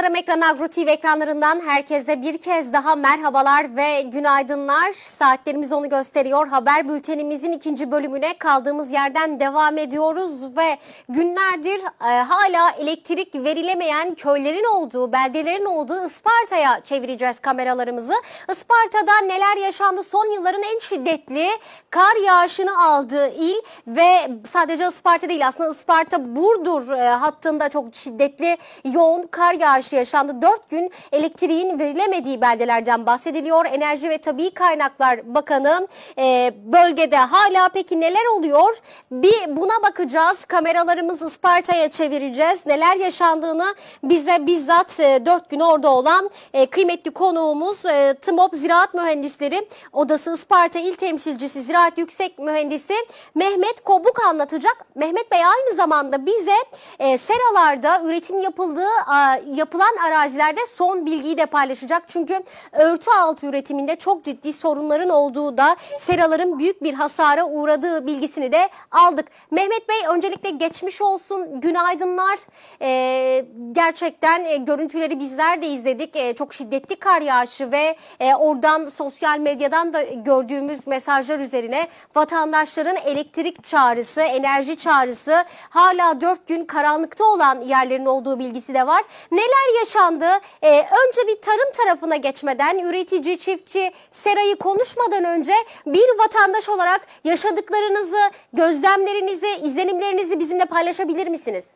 Tarım Ekranı Agro TV ekranlarından herkese bir kez daha merhabalar ve günaydınlar. Saatlerimiz onu gösteriyor. Haber bültenimizin ikinci bölümüne kaldığımız yerden devam ediyoruz ve günlerdir e, hala elektrik verilemeyen köylerin olduğu, beldelerin olduğu Isparta'ya çevireceğiz kameralarımızı. Isparta'da neler yaşandı? Son yılların en şiddetli kar yağışını aldığı il ve sadece Isparta değil aslında Isparta Burdur e, hattında çok şiddetli yoğun kar yağışı yaşandı. 4 gün elektriğin verilemediği beldelerden bahsediliyor. Enerji ve Tabii Kaynaklar Bakanı e, bölgede hala peki neler oluyor? Bir buna bakacağız. Kameralarımızı Isparta'ya çevireceğiz. Neler yaşandığını bize bizzat e, 4 gün orada olan e, kıymetli konuğumuz e, TMOP Ziraat Mühendisleri Odası Isparta İl Temsilcisi Ziraat Yüksek Mühendisi Mehmet Kobuk anlatacak. Mehmet Bey aynı zamanda bize e, seralarda üretim yapıldığı a, yapılan arazilerde son bilgiyi de paylaşacak. Çünkü örtü altı üretiminde çok ciddi sorunların olduğu da seraların büyük bir hasara uğradığı bilgisini de aldık. Mehmet Bey öncelikle geçmiş olsun günaydınlar. E, gerçekten e, görüntüleri bizler de izledik. E, çok şiddetli kar yağışı ve e, oradan sosyal medyadan da gördüğümüz mesajlar üzerine vatandaşların elektrik çağrısı, enerji çağrısı hala 4 gün karanlıkta olan yerlerin olduğu bilgisi de var. Neler yaşandı? Ee, önce bir tarım tarafına geçmeden üretici, çiftçi, serayı konuşmadan önce bir vatandaş olarak yaşadıklarınızı, gözlemlerinizi, izlenimlerinizi bizimle paylaşabilir misiniz?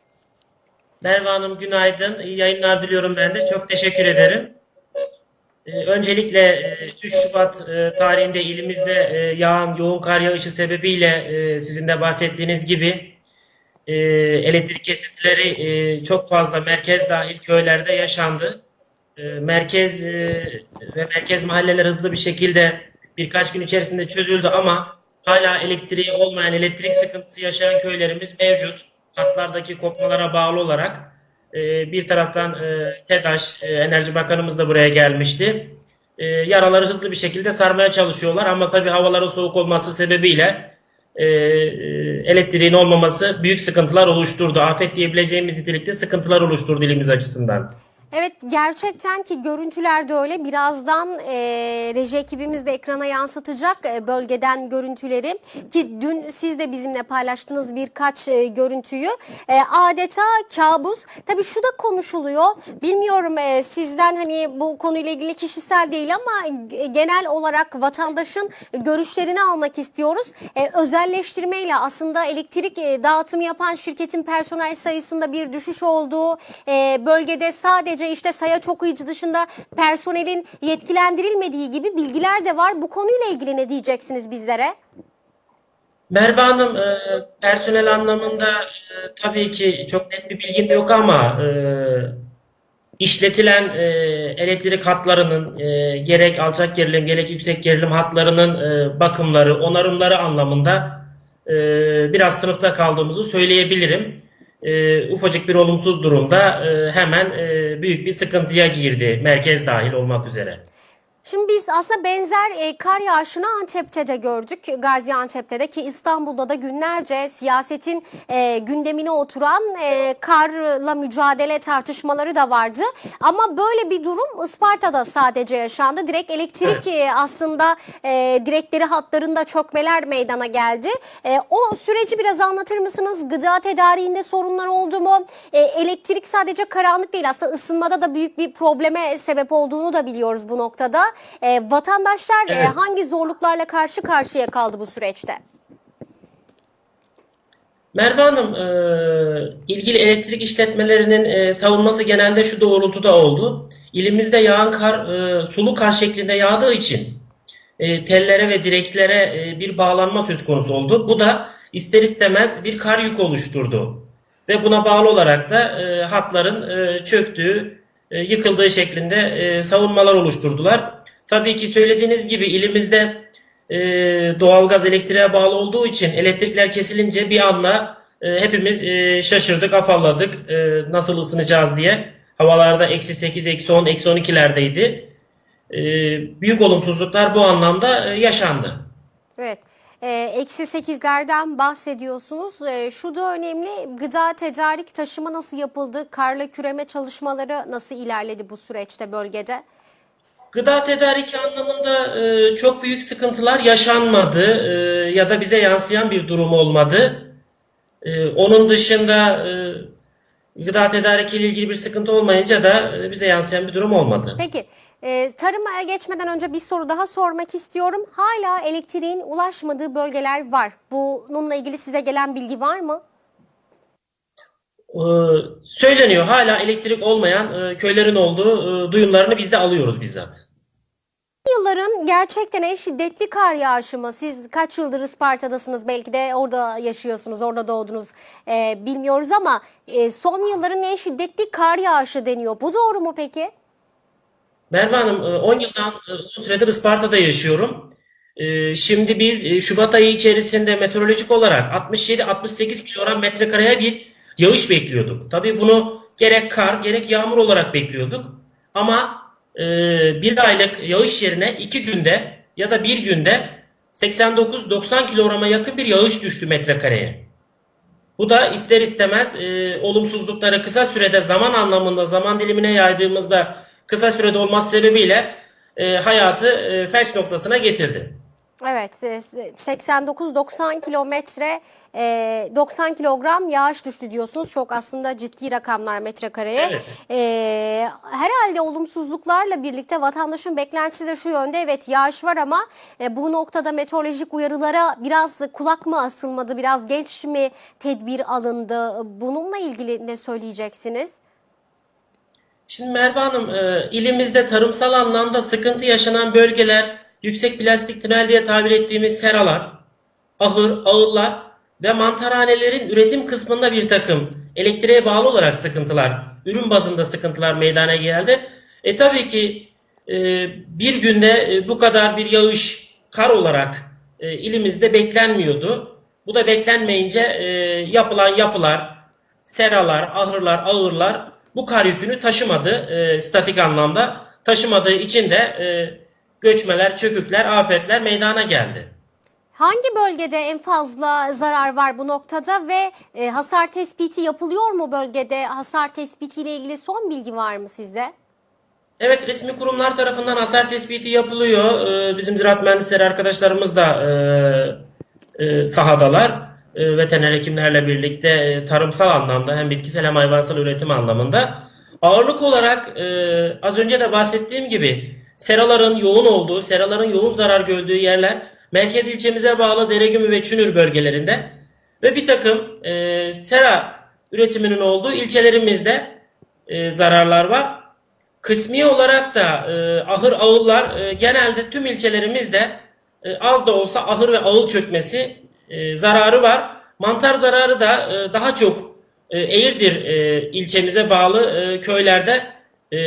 Merve Hanım günaydın. İyi yayınlar diliyorum ben de. Çok teşekkür ederim. Ee, öncelikle e, 3 Şubat e, tarihinde ilimizde e, yağan yoğun kar yağışı sebebiyle e, sizin de bahsettiğiniz gibi e, elektrik kesintileri e, çok fazla merkez dahil köylerde yaşandı. E, merkez e, ve merkez mahalleler hızlı bir şekilde birkaç gün içerisinde çözüldü ama hala elektriği olmayan, elektrik sıkıntısı yaşayan köylerimiz mevcut. Hatlardaki kopmalara bağlı olarak e, bir taraftan e, TEDAŞ, e, Enerji Bakanımız da buraya gelmişti. E, yaraları hızlı bir şekilde sarmaya çalışıyorlar ama tabii havaların soğuk olması sebebiyle e, e, elektriğin olmaması büyük sıkıntılar oluşturdu. Afet diyebileceğimiz nitelikte sıkıntılar oluşturdu ilimiz açısından. Evet gerçekten ki görüntüler de öyle. Birazdan e, reji ekibimiz de ekrana yansıtacak e, bölgeden görüntüleri. Ki dün siz de bizimle paylaştığınız birkaç e, görüntüyü. E, adeta kabus. Tabii şu da konuşuluyor. Bilmiyorum e, sizden hani bu konuyla ilgili kişisel değil ama e, genel olarak vatandaşın görüşlerini almak istiyoruz. E, özelleştirmeyle aslında elektrik e, dağıtımı yapan şirketin personel sayısında bir düşüş olduğu, e, bölgede sadece işte sayaç okuyucu dışında personelin yetkilendirilmediği gibi bilgiler de var. Bu konuyla ilgili ne diyeceksiniz bizlere? Merve Hanım, e, personel anlamında e, tabii ki çok net bir bilgim yok ama e, işletilen elektrik hatlarının gerek alçak gerilim gerek yüksek gerilim hatlarının bakımları, onarımları anlamında biraz sınıfta kaldığımızı söyleyebilirim. E, ufacık bir olumsuz durumda e, hemen e, büyük bir sıkıntıya girdi, merkez dahil olmak üzere. Şimdi biz aslında benzer e, kar yağışını Antep'te de gördük. Gaziantep'te de ki İstanbul'da da günlerce siyasetin e, gündemine oturan e, karla mücadele tartışmaları da vardı. Ama böyle bir durum Isparta'da sadece yaşandı. Direkt elektrik e, aslında e, direkleri hatlarında çökmeler meydana geldi. E, o süreci biraz anlatır mısınız? Gıda tedariğinde sorunlar oldu mu? E, elektrik sadece karanlık değil aslında ısınmada da büyük bir probleme sebep olduğunu da biliyoruz bu noktada. E, vatandaşlar e, Evet. hangi zorluklarla karşı karşıya kaldı bu süreçte? Merve Hanım, e, ilgili elektrik işletmelerinin e, savunması genelde şu doğrultuda oldu. İlimizde yağan kar e, sulu kar şeklinde yağdığı için e, tellere ve direklere e, bir bağlanma söz konusu oldu. Bu da ister istemez bir kar yük oluşturdu. Ve buna bağlı olarak da e, hatların e, çöktüğü, e, yıkıldığı şeklinde e, savunmalar oluşturdular. Tabii ki söylediğiniz gibi ilimizde e, doğalgaz elektriğe bağlı olduğu için elektrikler kesilince bir anda e, hepimiz e, şaşırdık, afalladık e, nasıl ısınacağız diye. Havalarda eksi 8, eksi 10, eksi 12'lerdeydi. E, büyük olumsuzluklar bu anlamda e, yaşandı. Evet. e, eksi 8'lerden bahsediyorsunuz. E, şu da önemli gıda tedarik taşıma nasıl yapıldı? Karla küreme çalışmaları nasıl ilerledi bu süreçte bölgede? Gıda tedariki anlamında e, çok büyük sıkıntılar yaşanmadı e, ya da bize yansıyan bir durum olmadı. E, onun dışında e, gıda tedariki ile ilgili bir sıkıntı olmayınca da e, bize yansıyan bir durum olmadı. Peki e, tarıma geçmeden önce bir soru daha sormak istiyorum. Hala elektriğin ulaşmadığı bölgeler var. Bununla ilgili size gelen bilgi var mı? E, söyleniyor hala elektrik olmayan e, köylerin olduğu e, duyumlarını biz de alıyoruz bizzat. Yılların gerçekten en şiddetli kar yağışı mı? Siz kaç yıldır Isparta'dasınız belki de orada yaşıyorsunuz, orada doğdunuz e, bilmiyoruz ama e, son yılların en şiddetli kar yağışı deniyor. Bu doğru mu peki? Merve Hanım, e, 10 yıldan e, uzun süredir Isparta'da yaşıyorum. E, Şimdi biz e, Şubat ayı içerisinde meteorolojik olarak 67-68 kilogram metrekareye bir yağış bekliyorduk. Tabii bunu gerek kar gerek yağmur olarak bekliyorduk. Ama e, bir aylık yağış yerine iki günde ya da bir günde 89-90 kilograma yakın bir yağış düştü metrekareye. Bu da ister istemez e, olumsuzlukları kısa sürede zaman anlamında zaman dilimine yaydığımızda kısa sürede olması sebebiyle e, hayatı e, felç noktasına getirdi. Evet, e, 89-90 kilometre, e, 90 kilogram yağış düştü diyorsunuz. Çok aslında ciddi rakamlar metrekareye. Evet. E, herhalde olumsuzluklarla birlikte vatandaşın beklentisi de şu yönde. Evet yağış var ama e, bu noktada meteorolojik uyarılara biraz kulak mı asılmadı, biraz geç mi tedbir alındı? Bununla ilgili ne söyleyeceksiniz? Şimdi Merve Hanım, e, ilimizde tarımsal anlamda sıkıntı yaşanan bölgeler, yüksek plastik tünel diye tabir ettiğimiz seralar, ahır, ağıllar ve mantarhanelerin üretim kısmında bir takım elektriğe bağlı olarak sıkıntılar, ürün bazında sıkıntılar meydana geldi. E tabii ki e, bir günde e, bu kadar bir yağış, kar olarak e, ilimizde beklenmiyordu. Bu da beklenmeyince e, yapılan yapılar, seralar, ahırlar, ağırlar bu kar yükünü taşımadı e, statik anlamda. Taşımadığı için de e, göçmeler, çökükler, afetler meydana geldi. Hangi bölgede en fazla zarar var bu noktada ve e, hasar tespiti yapılıyor mu bölgede? Hasar tespiti ile ilgili son bilgi var mı sizde? Evet resmi kurumlar tarafından hasar tespiti yapılıyor. Ee, bizim ziraat mühendisleri arkadaşlarımız da e, e, sahadalar. E, veteriner hekimlerle birlikte e, tarımsal anlamda hem bitkisel hem hayvansal üretim anlamında. Ağırlık olarak e, az önce de bahsettiğim gibi seraların yoğun olduğu, seraların yoğun zarar gördüğü yerler merkez ilçemize bağlı Deregümü ve Çünür bölgelerinde ve bir takım e, sera üretiminin olduğu ilçelerimizde e, zararlar var. Kısmi olarak da e, ahır ağıllar e, genelde tüm ilçelerimizde e, az da olsa ahır ve ağıl çökmesi e, zararı var. Mantar zararı da e, daha çok e, Eğirdir e, ilçemize bağlı e, köylerde e,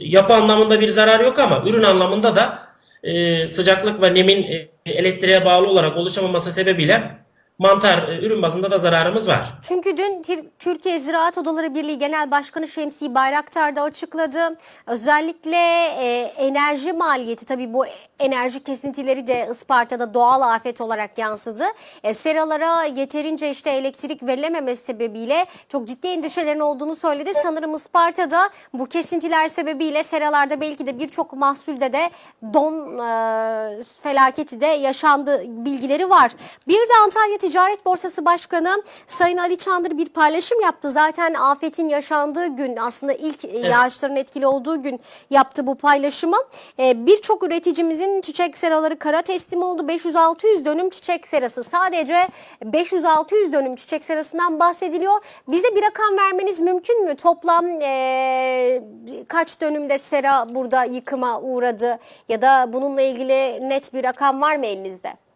yapı anlamında bir zarar yok ama ürün anlamında da e, sıcaklık ve nemin e, elektriğe bağlı olarak oluşamaması sebebiyle mantar e, ürün bazında da zararımız var. Çünkü dün Türkiye Ziraat Odaları Birliği Genel Başkanı Şemsi Bayraktar da açıkladı. Özellikle e, enerji maliyeti tabii bu enerji kesintileri de Isparta'da doğal afet olarak yansıdı. E, seralara yeterince işte elektrik verilememesi sebebiyle çok ciddi endişelerin olduğunu söyledi. Sanırım Isparta'da bu kesintiler sebebiyle seralarda belki de birçok mahsulde de don e, felaketi de yaşandı bilgileri var. Bir de Antalya Ticaret Borsası Başkanı Sayın Ali Çandır bir paylaşım yaptı. Zaten afetin yaşandığı gün aslında ilk yağışların etkili olduğu gün yaptı bu paylaşımı. E, Birçok üreticimizin çiçek seraları kara teslim oldu. 500-600 dönüm çiçek serası sadece 500-600 dönüm çiçek serasından bahsediliyor. Bize bir rakam vermeniz mümkün mü? Toplam e, kaç dönümde sera burada yıkıma uğradı ya da bununla ilgili net bir rakam var mı elinizde?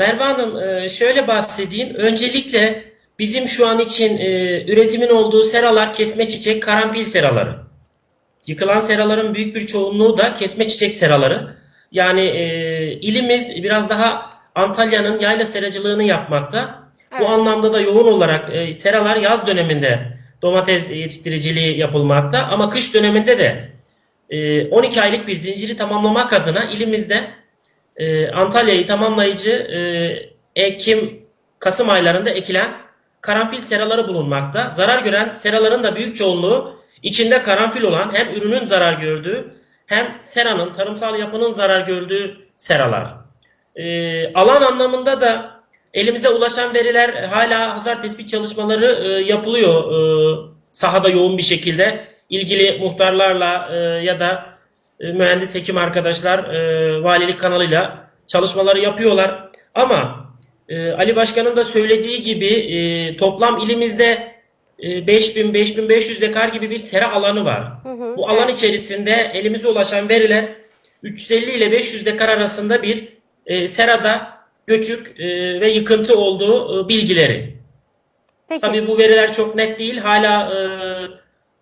Merve Hanım e, şöyle bahsedeyim. Öncelikle bizim şu an için e, üretimin olduğu seralar kesme çiçek karanfil seraları. Yıkılan seraların büyük bir çoğunluğu da kesme çiçek seraları. Yani e, ilimiz biraz daha Antalya'nın yayla seracılığını yapmakta. Evet. Bu anlamda da yoğun olarak e, seralar yaz döneminde domates yetiştiriciliği yapılmakta ama kış döneminde de e, 12 aylık bir zinciri tamamlamak adına ilimizde e, Antalya'yı tamamlayıcı e, Ekim Kasım aylarında ekilen karanfil seraları bulunmakta. Zarar gören seraların da büyük çoğunluğu içinde karanfil olan hem ürünün zarar gördüğü hem seranın, tarımsal yapının zarar gördüğü seralar. E, alan anlamında da elimize ulaşan veriler hala hasar tespit çalışmaları e, yapılıyor e, sahada yoğun bir şekilde. ilgili muhtarlarla e, ya da e, mühendis hekim arkadaşlar e, valilik kanalıyla çalışmaları yapıyorlar. Ama e, Ali Başkan'ın da söylediği gibi e, toplam ilimizde e, 5000-5500 dekar gibi bir sera alanı var. hı, Bu alan içerisinde elimize ulaşan veriler 350 ile 500 dekar arasında bir e, serada göçük e, ve yıkıntı olduğu e, bilgileri. Peki. Tabii bu veriler çok net değil. Hala e,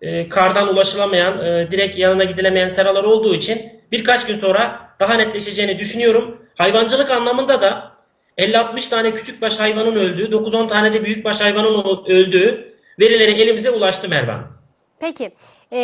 e, kardan ulaşılamayan, e, direkt yanına gidilemeyen seralar olduğu için birkaç gün sonra daha netleşeceğini düşünüyorum. Hayvancılık anlamında da 50-60 tane küçükbaş hayvanın öldüğü, 9-10 tane de büyükbaş hayvanın öldüğü verileri elimize ulaştı Mervan. Peki. Ee,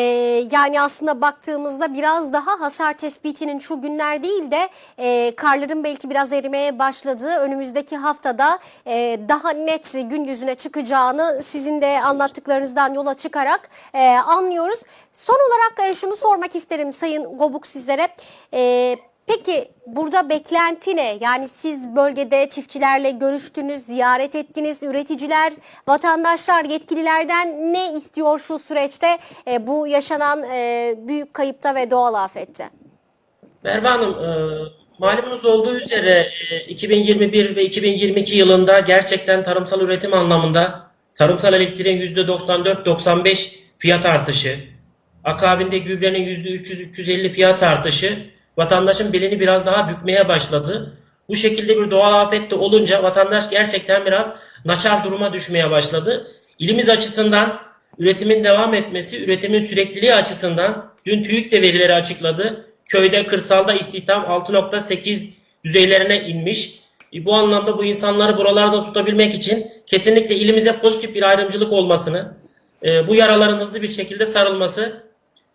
yani aslında baktığımızda biraz daha hasar tespitinin şu günler değil de e, karların belki biraz erimeye başladığı önümüzdeki haftada e, daha net gün yüzüne çıkacağını sizin de anlattıklarınızdan yola çıkarak e, anlıyoruz. Son olarak e, şunu sormak isterim Sayın Gobuk sizlere. E, Peki burada beklenti ne? Yani siz bölgede çiftçilerle görüştünüz, ziyaret ettiniz, üreticiler, vatandaşlar, yetkililerden ne istiyor şu süreçte e, bu yaşanan e, büyük kayıpta ve doğal afette? Merve Hanım, e, malumunuz olduğu üzere e, 2021 ve 2022 yılında gerçekten tarımsal üretim anlamında tarımsal elektriğin %94-95 fiyat artışı, akabinde gübrenin %300-350 fiyat artışı vatandaşın belini biraz daha bükmeye başladı. Bu şekilde bir doğal afet de olunca vatandaş gerçekten biraz naçar duruma düşmeye başladı. İlimiz açısından üretimin devam etmesi, üretimin sürekliliği açısından dün TÜİK de verileri açıkladı. Köyde, kırsalda istihdam 6.8 düzeylerine inmiş. E, Bu anlamda bu insanları buralarda tutabilmek için kesinlikle ilimize pozitif bir ayrımcılık olmasını, e, bu yaraların hızlı bir şekilde sarılması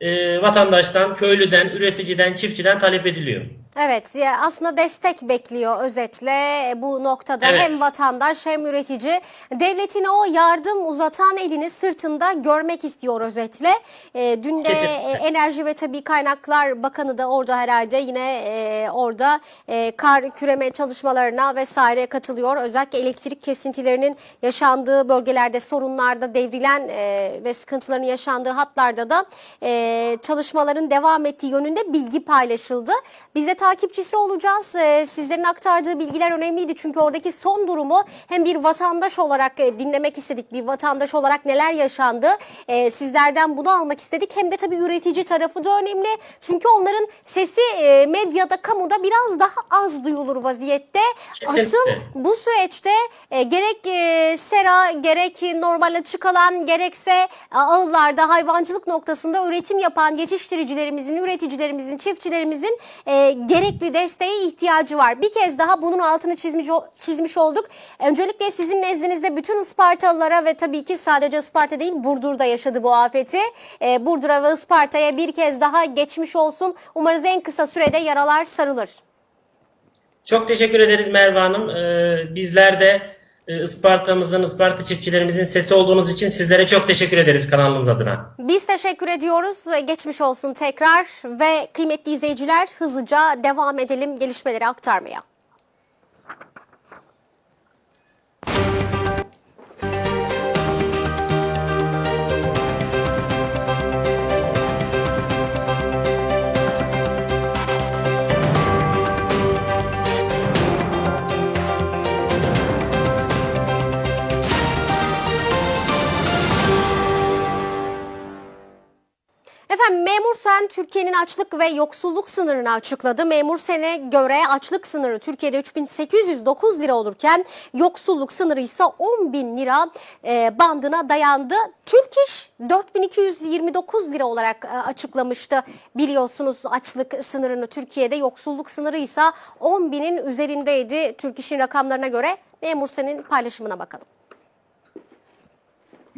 e, vatandaştan, köylüden, üreticiden, çiftçiden talep ediliyor. Evet aslında destek bekliyor özetle bu noktada Evet. hem vatandaş hem üretici devletin o yardım uzatan elini sırtında görmek istiyor özetle. E, dün de Kesinlikle. e, Enerji ve Tabii Kaynaklar Bakanı da orada herhalde yine e, orada e, kar küreme çalışmalarına vesaire katılıyor. Özellikle elektrik kesintilerinin yaşandığı bölgelerde sorunlarda devrilen e, ve sıkıntıların yaşandığı hatlarda da e, çalışmaların devam ettiği yönünde bilgi paylaşıldı. Biz de takipçisi olacağız. E, sizlerin aktardığı bilgiler önemliydi çünkü oradaki son durumu hem bir vatandaş olarak e, dinlemek istedik. Bir vatandaş olarak neler yaşandı e, sizlerden bunu almak istedik. Hem de tabii üretici tarafı da önemli. Çünkü onların sesi e, medyada, kamuda biraz daha az duyulur vaziyette. Kesinlikle. Asıl bu süreçte e, gerek e, sera, gerek normal açık alan, gerekse e, ağıllarda hayvancılık noktasında üretim yapan yetiştiricilerimizin, üreticilerimizin, çiftçilerimizin e, gerekli desteğe ihtiyacı var. Bir kez daha bunun altını çizmiş, çizmiş olduk. Öncelikle sizin nezdinizde bütün Ispartalılara ve tabii ki sadece Isparta değil Burdur'da yaşadı bu afeti. E, Burdur'a ve Isparta'ya bir kez daha geçmiş olsun. Umarız en kısa sürede yaralar sarılır. Çok teşekkür ederiz Merve Hanım. Ee, bizler de Isparta'mızın, Isparta çiftçilerimizin sesi olduğunuz için sizlere çok teşekkür ederiz kanalınız adına. Biz teşekkür ediyoruz. Geçmiş olsun tekrar ve kıymetli izleyiciler hızlıca devam edelim gelişmeleri aktarmaya. Türkiye'nin açlık ve yoksulluk sınırını açıkladı. Memur Sen'e göre açlık sınırı Türkiye'de 3809 lira olurken yoksulluk sınırı ise 10 bin lira e, bandına dayandı. Türk İş 4229 lira olarak e, açıklamıştı. Biliyorsunuz açlık sınırını Türkiye'de yoksulluk sınırı ise 10 binin üzerindeydi. Türk İş'in rakamlarına göre Memur Sen'in paylaşımına bakalım.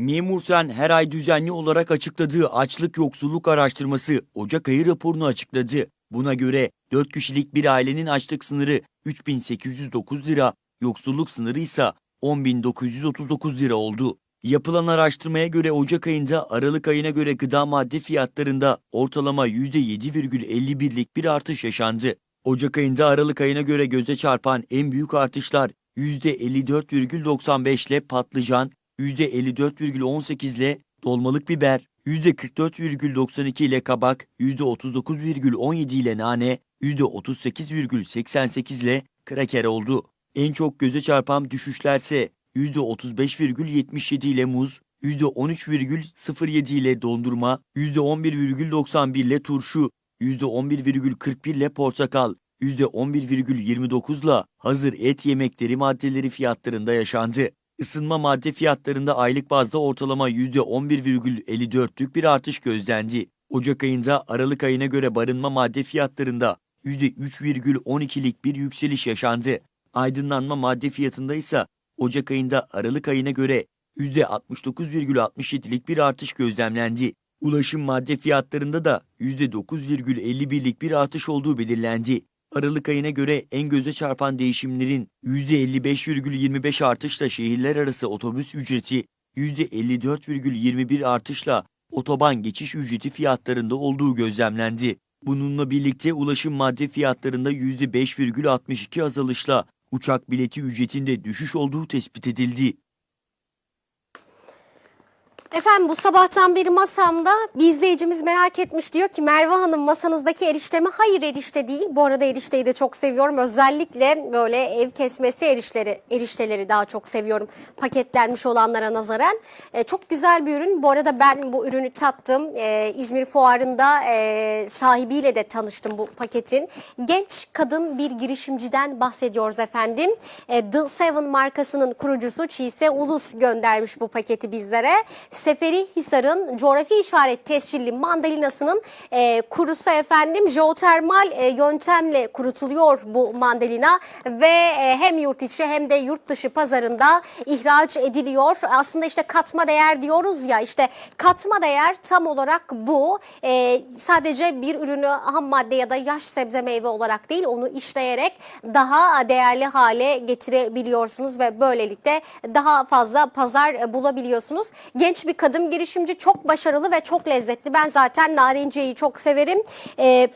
Memur Sen her ay düzenli olarak açıkladığı açlık yoksulluk araştırması Ocak ayı raporunu açıkladı. Buna göre 4 kişilik bir ailenin açlık sınırı 3809 lira, yoksulluk sınırı ise 10939 lira oldu. Yapılan araştırmaya göre Ocak ayında Aralık ayına göre gıda madde fiyatlarında ortalama %7,51'lik bir artış yaşandı. Ocak ayında Aralık ayına göre göze çarpan en büyük artışlar %54,95 ile patlıcan, %54,18 ile dolmalık biber, %44,92 ile kabak, %39,17 ile nane, %38,88 ile kraker oldu. En çok göze çarpan düşüşlerse %35,77 ile muz, %13,07 ile dondurma, %11,91 ile turşu, %11,41 ile portakal, %11,29 ile hazır et yemekleri maddeleri fiyatlarında yaşandı. Isınma madde fiyatlarında aylık bazda ortalama %11,54'lük bir artış gözlendi. Ocak ayında Aralık ayına göre barınma madde fiyatlarında %3,12'lik bir yükseliş yaşandı. Aydınlanma madde fiyatında ise Ocak ayında Aralık ayına göre %69,67'lik bir artış gözlemlendi. Ulaşım madde fiyatlarında da %9,51'lik bir artış olduğu belirlendi. Aralık ayına göre en göze çarpan değişimlerin %55,25 artışla şehirler arası otobüs ücreti, %54,21 artışla otoban geçiş ücreti fiyatlarında olduğu gözlemlendi. Bununla birlikte ulaşım madde fiyatlarında %5,62 azalışla uçak bileti ücretinde düşüş olduğu tespit edildi. Efendim bu sabahtan beri masamda bir izleyicimiz merak etmiş diyor ki Merve Hanım masanızdaki erişte mi? Hayır erişte değil. Bu arada erişteyi de çok seviyorum. Özellikle böyle ev kesmesi erişleri, erişteleri daha çok seviyorum. Paketlenmiş olanlara nazaran. E, çok güzel bir ürün. Bu arada ben bu ürünü tattım. E, İzmir Fuarı'nda e, sahibiyle de tanıştım bu paketin. Genç kadın bir girişimciden bahsediyoruz efendim. E, The Seven markasının kurucusu Çiğse Ulus göndermiş bu paketi bizlere. Seferi Hisar'ın coğrafi işaret tescilli mandalinasının e, kurusu efendim jeotermal e, yöntemle kurutuluyor bu mandalina ve e, hem yurt içi hem de yurt dışı pazarında ihraç ediliyor. Aslında işte katma değer diyoruz ya işte katma değer tam olarak bu. E, sadece bir ürünü ham madde ya da yaş sebze meyve olarak değil onu işleyerek daha değerli hale getirebiliyorsunuz ve böylelikle daha fazla pazar bulabiliyorsunuz. Genç bir kadın girişimci çok başarılı ve çok lezzetli. Ben zaten narenciyeyi çok severim. Ee,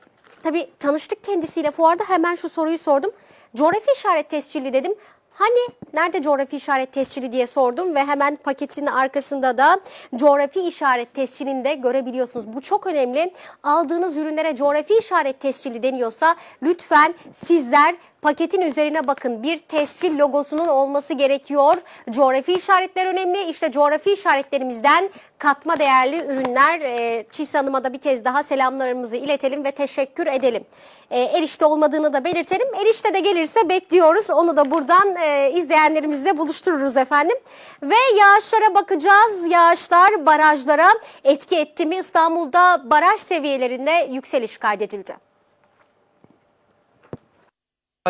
tabii tanıştık kendisiyle fuarda hemen şu soruyu sordum. Coğrafi işaret tescilli dedim. Hani nerede coğrafi işaret tescili diye sordum ve hemen paketin arkasında da coğrafi işaret tescilini de görebiliyorsunuz. Bu çok önemli. Aldığınız ürünlere coğrafi işaret tescili deniyorsa lütfen sizler paketin üzerine bakın. Bir tescil logosunun olması gerekiyor. Coğrafi işaretler önemli. İşte coğrafi işaretlerimizden katma değerli ürünler. E, Çiğs Hanım'a da bir kez daha selamlarımızı iletelim ve teşekkür edelim. E, erişte olmadığını da belirtelim. Erişte de gelirse bekliyoruz. Onu da buradan e, izleyenlerimizle buluştururuz efendim. Ve yağışlara bakacağız. Yağışlar barajlara etki etti mi? İstanbul'da baraj seviyelerinde yükseliş kaydedildi.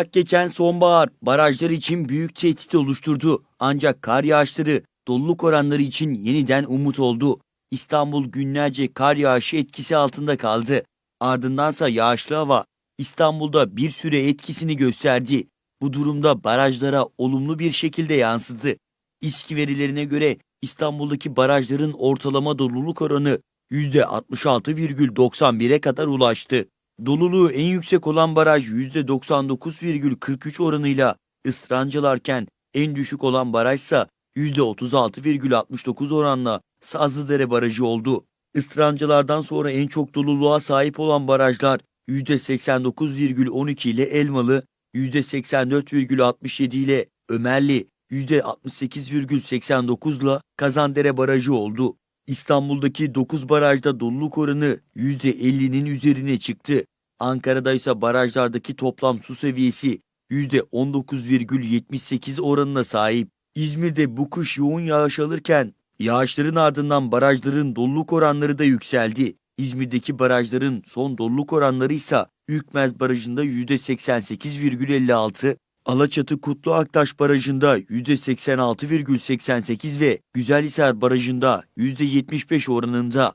Geçen sonbahar barajlar için büyük tehdit oluşturdu. Ancak kar yağışları doluluk oranları için yeniden umut oldu. İstanbul günlerce kar yağışı etkisi altında kaldı. Ardındansa yağışlı hava İstanbul'da bir süre etkisini gösterdi. Bu durumda barajlara olumlu bir şekilde yansıdı. İSKİ verilerine göre İstanbul'daki barajların ortalama doluluk oranı %66,91'e kadar ulaştı. Doluluğu en yüksek olan baraj %99,43 oranıyla ıstırancılarken en düşük olan barajsa %36,69 oranla Sazlıdere Barajı oldu. Istırancılardan sonra en çok doluluğa sahip olan barajlar %89,12 ile Elmalı, %84,67 ile Ömerli, %68,89 ile Kazandere Barajı oldu. İstanbul'daki 9 barajda doluluk oranı %50'nin üzerine çıktı. Ankara'da ise barajlardaki toplam su seviyesi %19,78 oranına sahip. İzmir'de bu kış yoğun yağış alırken yağışların ardından barajların doluluk oranları da yükseldi. İzmir'deki barajların son doluluk oranları ise Ürkmez Barajı'nda %88,56, Alaçatı Kutlu Aktaş Barajı'nda %86,88 ve Güzelhisar Barajı'nda %75 oranında.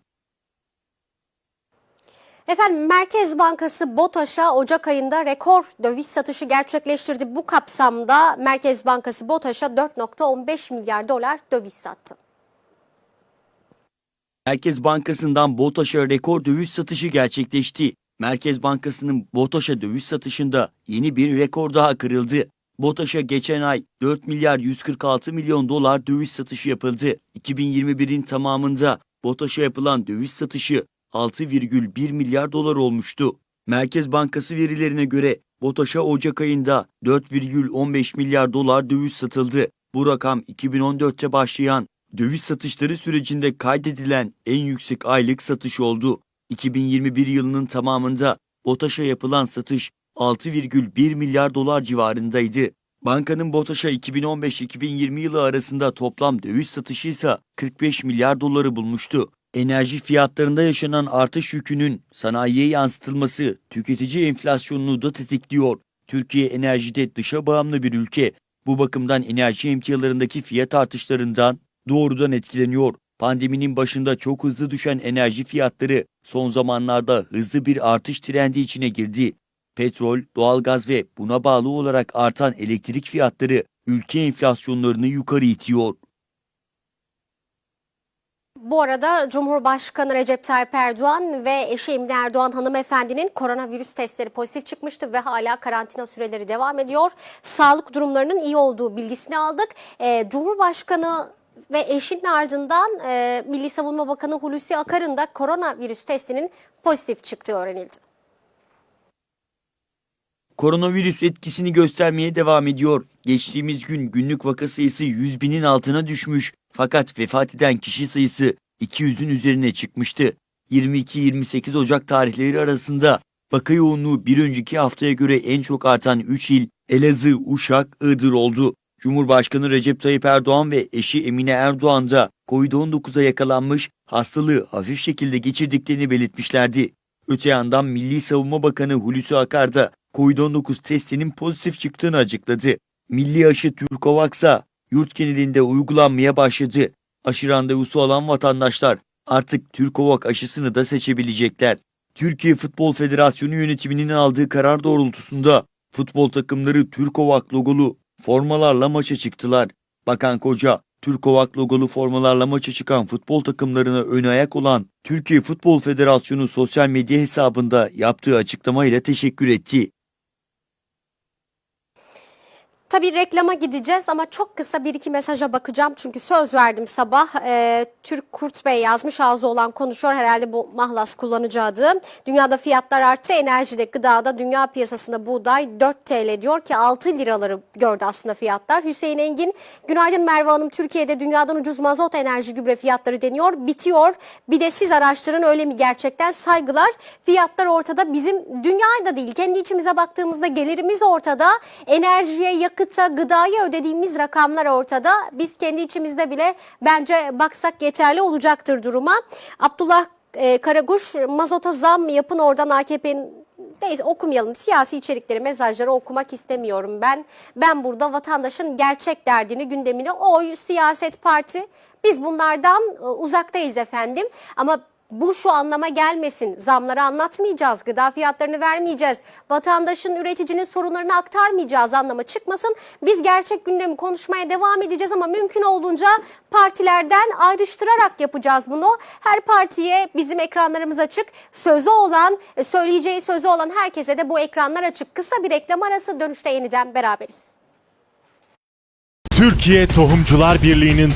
Efendim Merkez Bankası BOTAŞ'a Ocak ayında rekor döviz satışı gerçekleştirdi. Bu kapsamda Merkez Bankası BOTAŞ'a 4.15 milyar dolar döviz sattı. Merkez Bankası'ndan BOTAŞ'a rekor döviz satışı gerçekleşti. Merkez Bankası'nın BOTAŞ'a döviz satışında yeni bir rekor daha kırıldı. BOTAŞ'a geçen ay 4 milyar 146 milyon dolar döviz satışı yapıldı. 2021'in tamamında BOTAŞ'a yapılan döviz satışı 6,1 milyar dolar olmuştu. Merkez Bankası verilerine göre BOTAŞ'a Ocak ayında 4,15 milyar dolar döviz satıldı. Bu rakam 2014'te başlayan döviz satışları sürecinde kaydedilen en yüksek aylık satış oldu. 2021 yılının tamamında BOTAŞ'a yapılan satış 6,1 milyar dolar civarındaydı. Bankanın BOTAŞ'a 2015-2020 yılı arasında toplam döviz satışı ise 45 milyar doları bulmuştu. Enerji fiyatlarında yaşanan artış yükünün sanayiye yansıtılması tüketici enflasyonunu da tetikliyor. Türkiye enerjide dışa bağımlı bir ülke. Bu bakımdan enerji emtialarındaki fiyat artışlarından doğrudan etkileniyor. Pandeminin başında çok hızlı düşen enerji fiyatları son zamanlarda hızlı bir artış trendi içine girdi. Petrol, doğalgaz ve buna bağlı olarak artan elektrik fiyatları ülke enflasyonlarını yukarı itiyor. Bu arada Cumhurbaşkanı Recep Tayyip Erdoğan ve eşi Emine Erdoğan hanımefendinin koronavirüs testleri pozitif çıkmıştı ve hala karantina süreleri devam ediyor. Sağlık durumlarının iyi olduğu bilgisini aldık. Ee, Cumhurbaşkanı ve eşinin ardından e, Milli Savunma Bakanı Hulusi Akar'ın da koronavirüs testinin pozitif çıktığı öğrenildi. Koronavirüs etkisini göstermeye devam ediyor. Geçtiğimiz gün günlük vaka sayısı 100 binin altına düşmüş fakat vefat eden kişi sayısı 200'ün üzerine çıkmıştı. 22-28 Ocak tarihleri arasında vaka yoğunluğu bir önceki haftaya göre en çok artan 3 il Elazığ, Uşak, Iğdır oldu. Cumhurbaşkanı Recep Tayyip Erdoğan ve eşi Emine Erdoğan da COVID-19'a yakalanmış, hastalığı hafif şekilde geçirdiklerini belirtmişlerdi. Öte yandan Milli Savunma Bakanı Hulusi Akar da COVID-19 testinin pozitif çıktığını açıkladı. Milli aşı Türkovaksa yurt genelinde uygulanmaya başladı. Aşı randevusu alan vatandaşlar artık Türkovak aşısını da seçebilecekler. Türkiye Futbol Federasyonu yönetiminin aldığı karar doğrultusunda futbol takımları Türkovak logolu formalarla maça çıktılar. Bakan Koca, Türkovak logolu formalarla maça çıkan futbol takımlarına ön ayak olan Türkiye Futbol Federasyonu sosyal medya hesabında yaptığı açıklamayla teşekkür etti. Tabii reklama gideceğiz ama çok kısa bir iki mesaja bakacağım. Çünkü söz verdim sabah. Ee, Türk Kurt Bey yazmış ağzı olan konuşuyor. Herhalde bu mahlas kullanıcı adı. Dünyada fiyatlar arttı. Enerjide, gıdada, dünya piyasasında buğday 4 TL diyor ki 6 liraları gördü aslında fiyatlar. Hüseyin Engin, günaydın Merve Hanım. Türkiye'de dünyadan ucuz mazot enerji gübre fiyatları deniyor. Bitiyor. Bir de siz araştırın öyle mi gerçekten? Saygılar. Fiyatlar ortada. Bizim dünyada değil. Kendi içimize baktığımızda gelirimiz ortada. Enerjiye, yakıta, gıdaya ödediğimiz rakamlar ortada. Biz kendi içimizde bile bence baksak yeterli olacaktır duruma. Abdullah e, Karaguş mazota zam yapın oradan AKP'nin Neyse okumayalım. Siyasi içerikleri, mesajları okumak istemiyorum ben. Ben burada vatandaşın gerçek derdini, gündemini, oy, siyaset, parti biz bunlardan e, uzaktayız efendim. Ama bu şu anlama gelmesin. Zamları anlatmayacağız, gıda fiyatlarını vermeyeceğiz, vatandaşın, üreticinin sorunlarını aktarmayacağız anlama çıkmasın. Biz gerçek gündemi konuşmaya devam edeceğiz ama mümkün olduğunca partilerden ayrıştırarak yapacağız bunu. Her partiye bizim ekranlarımız açık. Sözü olan, e, söyleyeceği sözü olan herkese de bu ekranlar açık. Kısa bir reklam arası dönüşte yeniden beraberiz. Türkiye Tohumcular Birliği'nin